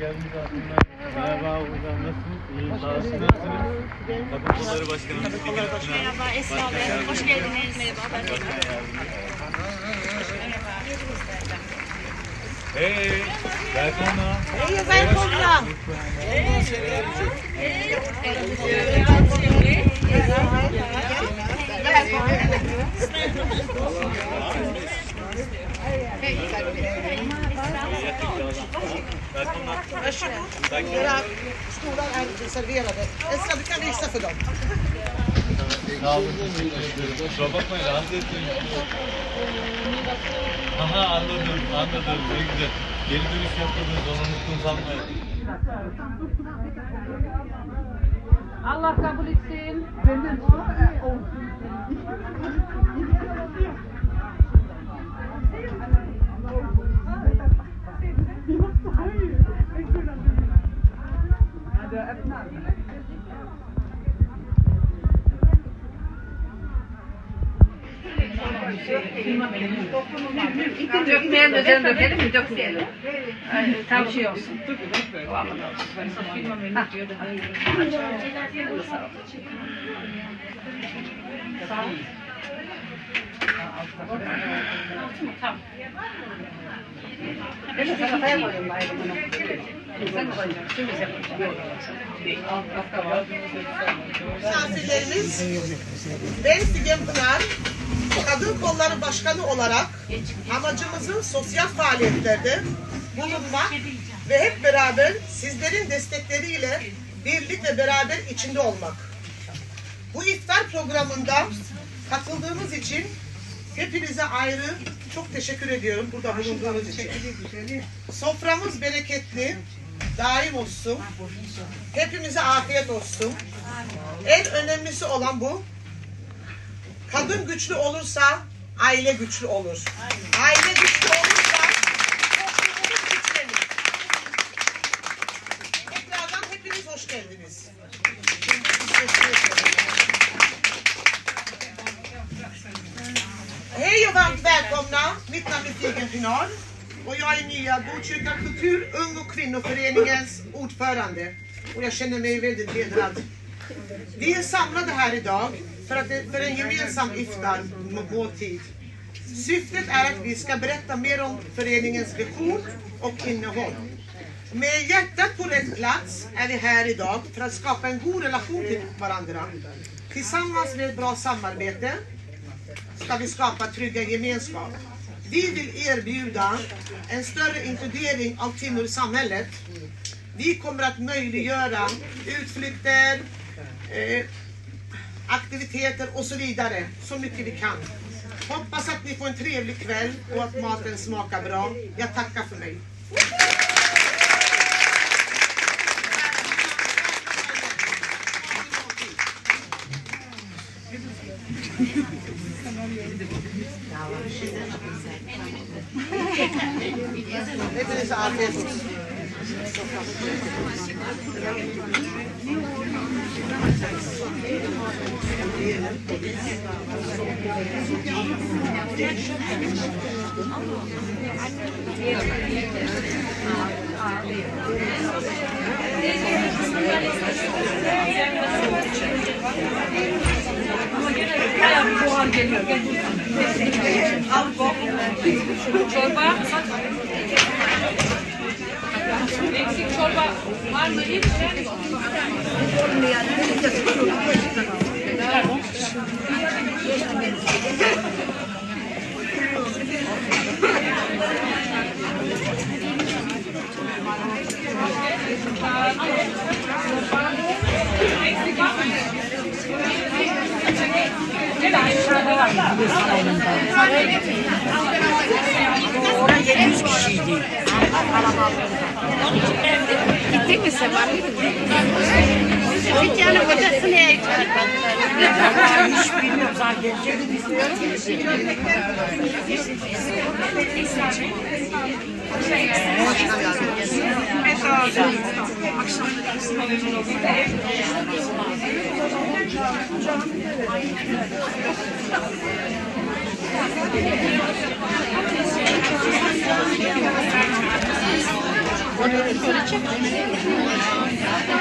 geldiniz aslında. Merhaba hocam nasılsınız? İyiyim sağ olun. Nasılsınız? Kadın Kolları Başkanımız Figen Akpınar. Merhaba Esra Bey, hoş geldiniz. Merhaba. Başkan Yardımcısı. Hey, välkomna. Hej och välkomna! Varsågod. Era stolar är reserverade. Esra, du kan visa för dem. Kusura bakmayın rahatsız etmeyin. Aha anladım anladım ne güzel. Geri dönüş yapmadınız onu unuttum sanmayın. Allah kabul etsin. Dökmeyelim özel dökelim mi? Dökmeyelim. Tam şey olsun. Sağ. Ben Misafirlerimiz, Figen Pınar, Kadın Kolları Başkanı olarak amacımızın sosyal faaliyetlerde bulunmak ve hep beraber sizlerin destekleriyle birlik ve beraber içinde olmak. Bu iftar programında katıldığınız için hepinize ayrı çok teşekkür ediyorum burada bulunduğunuz için. Soframız bereketli, daim olsun. Hepimize afiyet olsun. En önemlisi olan bu. Kadın güçlü olursa aile güçlü olur. Aile güçlü olursa toplumumuz güçlenir. Tekrardan hepiniz hoş geldiniz. Hej och varmt välkomna! Mitt namn är Figen Pinar och jag är nya Botkyrka Kultur, Ung och Kvinnoföreningens ordförande. Och jag känner mig väldigt hedrad. Vi är samlade här idag för, att, för en gemensam iftar måltid. Syftet är att vi ska berätta mer om föreningens vision och innehåll. Med hjärtat på rätt plats är vi här idag för att skapa en god relation till varandra. Tillsammans med ett bra samarbete ska vi skapa trygga gemenskap. Vi vill erbjuda en större inkludering av kvinnor i samhället. Vi kommer att möjliggöra utflykter, eh, aktiviteter och så vidare så mycket vi kan. Hoppas att ni får en trevlig kväll och att maten smakar bra. Jag tackar för mig. Hepinize afiyet olsun. Çorba. Eksik çorba var mı? Hiç. Eksik var mı? Gittin mi sen? Var mıydın? Bir tane odasını Ben hiç bilmiyorum. Zaten gelecek mi bilmiyorum. Akşam Thank you.